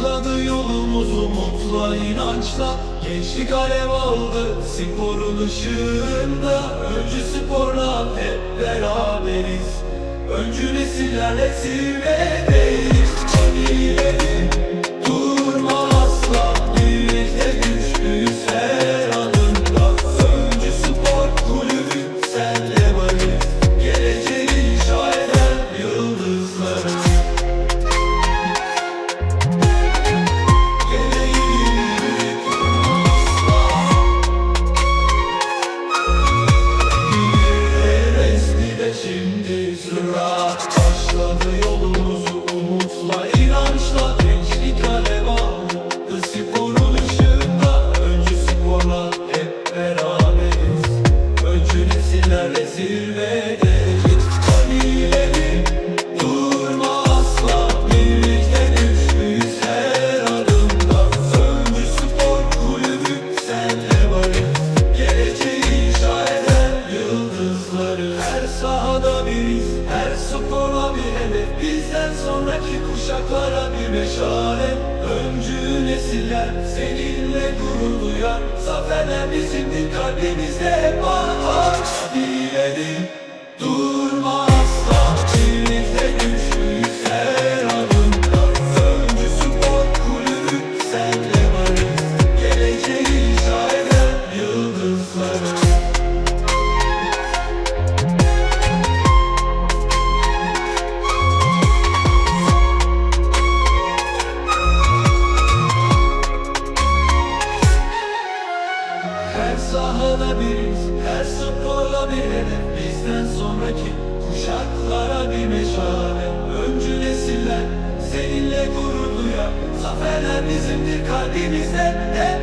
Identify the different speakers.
Speaker 1: Başladı yolumuz umutla inançla. Gençlik alev aldı sporun ışığında. Öncü sporla hep beraberiz. Öncü nesillerle silmedi sporun ışığında Öncü sporla hep beraberiz. Öncü nesillerle zirvedeyiz sonraki kuşaklara bir meşale. Öncü nesiller seninle gurur duyar. Zaferler bizimdir kalbimizde hep var Her sahada biriz, her sporla bir hedef. Bizden sonraki kuşaklara bir meşale. Öncü nesiller seninle gurur duyar. Zaferler bizimdir kalbimizde hep